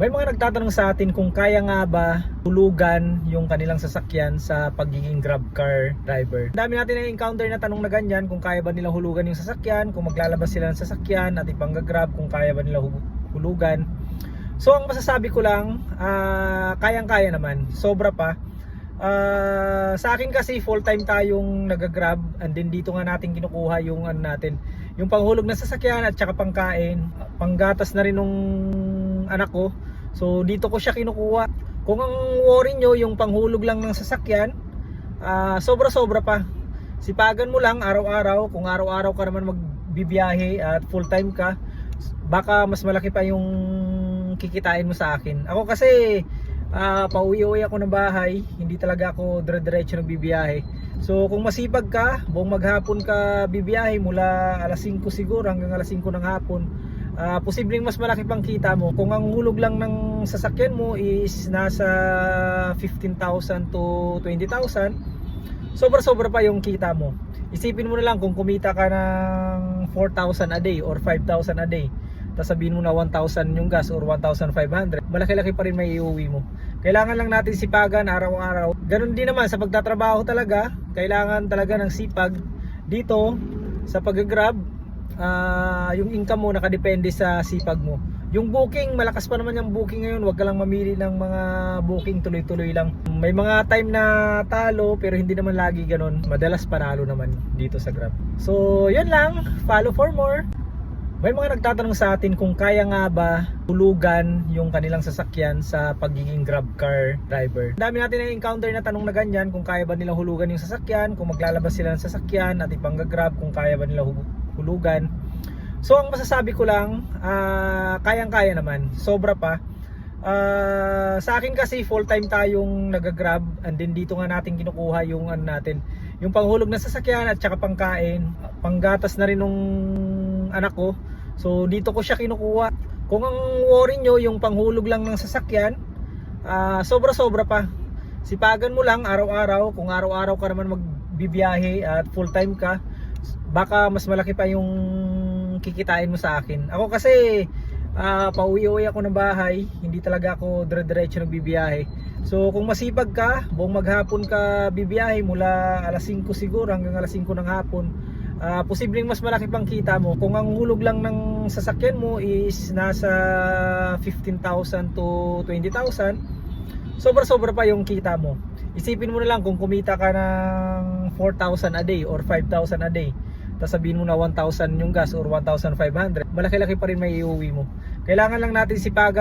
May mga nagtatanong sa atin kung kaya nga ba hulugan yung kanilang sasakyan sa pagiging grab car driver. Dami natin na-encounter na tanong na ganyan kung kaya ba nila hulugan yung sasakyan, kung maglalabas sila ng sasakyan at ipanggagrab kung kaya ba nila hu- hulugan. So ang masasabi ko lang, ah, kayang-kaya naman. Sobra pa. Ah, sa akin kasi full time tayong nagagrab and then dito nga natin kinukuha yung ano natin, yung panghulog ng sasakyan at saka pangkain, panggatas na rin nung anak ko. So dito ko siya kinukuha. Kung ang worry nyo yung panghulog lang ng sasakyan, ah, sobra-sobra pa. Sipagan mo lang araw-araw, kung araw-araw ka naman magbibiyahe at full time ka, baka mas malaki pa yung kikitain mo sa akin. Ako kasi ah pauwi-uwi ako ng bahay, hindi talaga ako dire-diretso ng bibiyahe. So kung masipag ka, buong maghapon ka bibiyahe mula alas 5 siguro hanggang alas 5 ng hapon, ah posibleng mas malaki pang kita mo. Kung ang hulog lang ng sasakyan mo is nasa 15,000 to 20,000, sobra-sobra pa yung kita mo. Isipin mo na lang kung kumita ka ng 4,000 a day or 5,000 a day. Tapos sabihin mo na 1,000 yung gas or 1,500. Malaki-laki pa rin may iuwi mo. Kailangan lang natin sipagan araw-araw. Ganon din naman sa pagtatrabaho talaga. Kailangan talaga ng sipag. Dito, sa pag-grab, ah, yung income mo nakadepende sa sipag mo. Yung booking, malakas pa naman yung booking ngayon. Huwag ka lang mamili ng mga booking tuloy-tuloy lang. May mga time na talo pero hindi naman lagi ganun. Madalas panalo naman dito sa Grab. So, yun lang. Follow for more. May mga nagtatanong sa atin kung kaya nga ba hulugan yung kanilang sasakyan sa pagiging grab car driver. Dami natin na-encounter na tanong na ganyan kung kaya ba nila hulugan yung sasakyan, kung maglalabas sila ng sasakyan at ipanggagrab kung kaya ba nila hulugan. So ang masasabi ko lang, ah, kayang-kaya naman. Sobra pa. Ah, sa akin kasi full time tayong nagagrab and then dito nga natin kinukuha yung ano natin, yung panghulog ng sasakyan at saka pangkain, panggatas na rin nung anak ko. So dito ko siya kinukuha. Kung ang worry nyo yung panghulog lang ng sasakyan, ah, sobra-sobra pa. Sipagan mo lang araw-araw, kung araw-araw ka naman magbibiyahe at full time ka, baka mas malaki pa yung kikitain mo sa akin. Ako kasi ah, pauwi-uwi ako ng bahay, hindi talaga ako dire-diretso ng bibiyahe. So kung masipag ka, buong maghapon ka bibiyahe mula alas 5 siguro hanggang alas 5 ng hapon, ah, posibleng mas malaki pang kita mo. Kung ang hulog lang ng sasakyan mo is nasa 15,000 to 20,000, sobra-sobra pa yung kita mo. Isipin mo na lang kung kumita ka ng 4,000 a day or 5,000 a day. Tapos sabihin mo na 1,000 yung gas or 1,500. Malaki-laki pa rin may iuwi mo. Kailangan lang natin sipagan